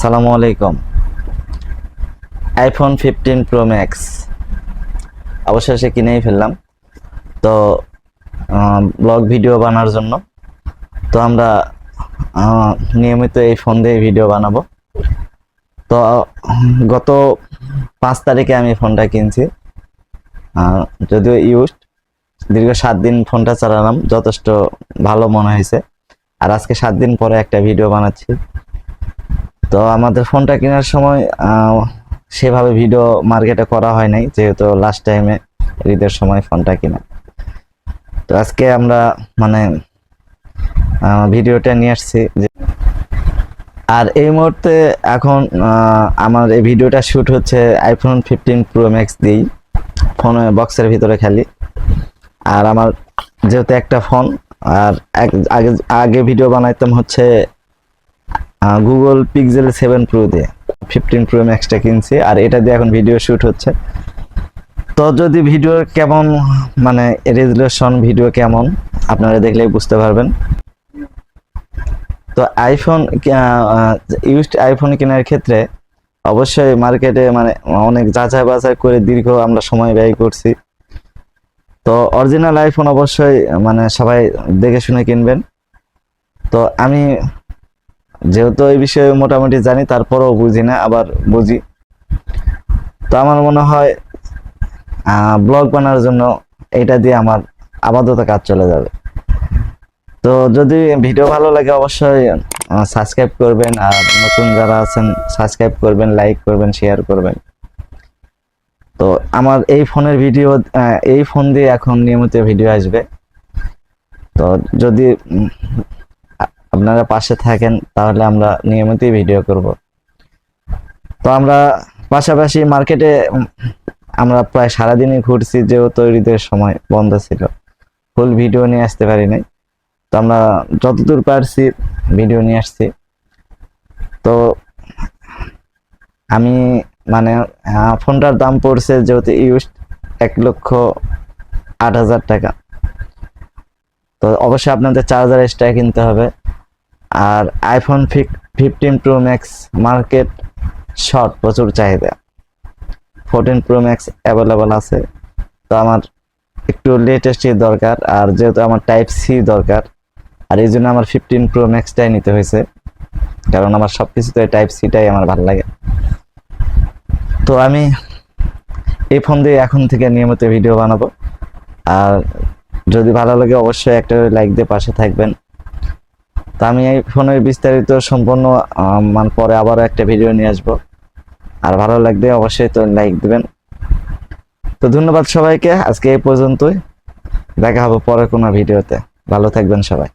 সালামু আলাইকুম। IPhone fifteen pro max অবশেষে কিনেই ফেললাম। তো ব্লগ ভিডিও বানার জন্য। তো আমরা নিয়মিত এই ফোন দিয়ে ভিডিও বানাবো। তো, গত পাঁচ তারিখে আমি ফোনটা কিনছি। যদিও ইউজ দীর্ঘ সাত দিন ফোনটা চালালাম। যথেষ্ট ভালো মনে হয়েছে। আর আজকে সাত দিন পরে একটা ভিডিও বানাচ্ছি। তো আমাদের ফোনটা কেনার সময় সেভাবে ভিডিও মার্কেটে করা হয় নাই, যেহেতু লাস্ট টাইমে ঈদের সময় ফোনটা কিনা। তো আজকে আমরা মানে ভিডিওটা নিয়ে আসছি আর এই মুহূর্তে এখন আমার এই ভিডিওটা শ্যুট হচ্ছে আইফোন ফিফটিন প্রো ম্যাক্স দিয়েই ফোনে বক্সের ভিতরে খেলি। আর আমার যেহেতু একটা ফোন আর আগে আগে ভিডিও বানাইতাম হচ্ছে গুগল পিক্সেল সেভেন প্রো দিয়ে ফিফটিন প্রো ম্যাক্সটা কিনছি, আর এটা দিয়ে এখন ভিডিও শুট হচ্ছে। তো যদি ভিডিও কেমন মানে রেজুলেশন ভিডিও কেমন, আপনারা দেখলেই বুঝতে পারবেন। তো আইফোন ইউজড আইফোন কেনার ক্ষেত্রে অবশ্যই মার্কেটে মানে অনেক যাচাই বাছাই করে দীর্ঘ আমরা সময় ব্যয় করছি। তো অরিজিনাল আইফোন অবশ্যই মানে সবাই দেখে শুনে কিনবেন। তো আমি যেহেতু এই বিষয়ে মোটামুটি জানি, তারপরেও বুঝি না, আবার বুঝি। তো আমার মনে হয় ব্লগ বানানোর জন্য এটা দিয়ে আমার আপাতত কাজ চলে যাবে। তো যদি ভিডিও ভালো লাগে, অবশ্যই সাবস্ক্রাইব করবেন, আর নতুন যারা আছেন সাবস্ক্রাইব করবেন লাইক করবেন শেয়ার করবেন। তো আমার এই ফোনের ভিডিও এই ফোন দিয়ে এখন নিয়মিত ভিডিও আসবে। তো যদি আপনারা পাশে থাকেন, তাহলে আমরা নিয়মিতই ভিডিও করব। তো আমরা পাশাপাশি মার্কেটে আমরা প্রায় সারাদিনই ঘুরছি, যেহেতু ঈদের সময় বন্ধ ছিল। ফুল ভিডিও নিয়ে আসতে পারি নাই। তো আমরা যতদূর পারছি ভিডিও নিয়ে আসছি। তো আমি মানে ফোনটার দাম পড়ছে যেহেতু ইউজ এক লক্ষ আট হাজার টাকা। তো অবশ্যই আপনাদের চার্জার এক্সট্রা কিনতে হবে। আর iPhone fifteen pro max market short প্রচুর চাহিদা। ফোরটিন প্রো ম্যাক্স অ্যাভেলেবল আছে। তো আমার একটু লেটেস্টই দরকার, আর যেহেতু আমার টাইপ সি দরকার, আর এই জন্য আমার ফিফটিন প্রো ম্যাক্সটাই নিতে হয়েছে। কারণ আমার সব কিছুতে টাইপ সিটাই আমার ভালো লাগে। তো আমি এই ফোন দিয়ে এখন থেকে নিয়মিত ভিডিও বানাবো। আর যদি ভালো লাগে অবশ্যই একটা লাইক দিয়ে পাশে থাকবেন। তো আমি এই ফোনের বিস্তারিত সম্পূর্ণ মান পরে আবারও একটা ভিডিও নিয়ে আসব। আর ভালো লাগলে অবশ্যই তো লাইক দেবেন। তো ধন্যবাদ সবাইকে, আজকে এই পর্যন্তই। দেখা হবে পরে কোনো ভিডিওতে। ভালো থাকবেন সবাই।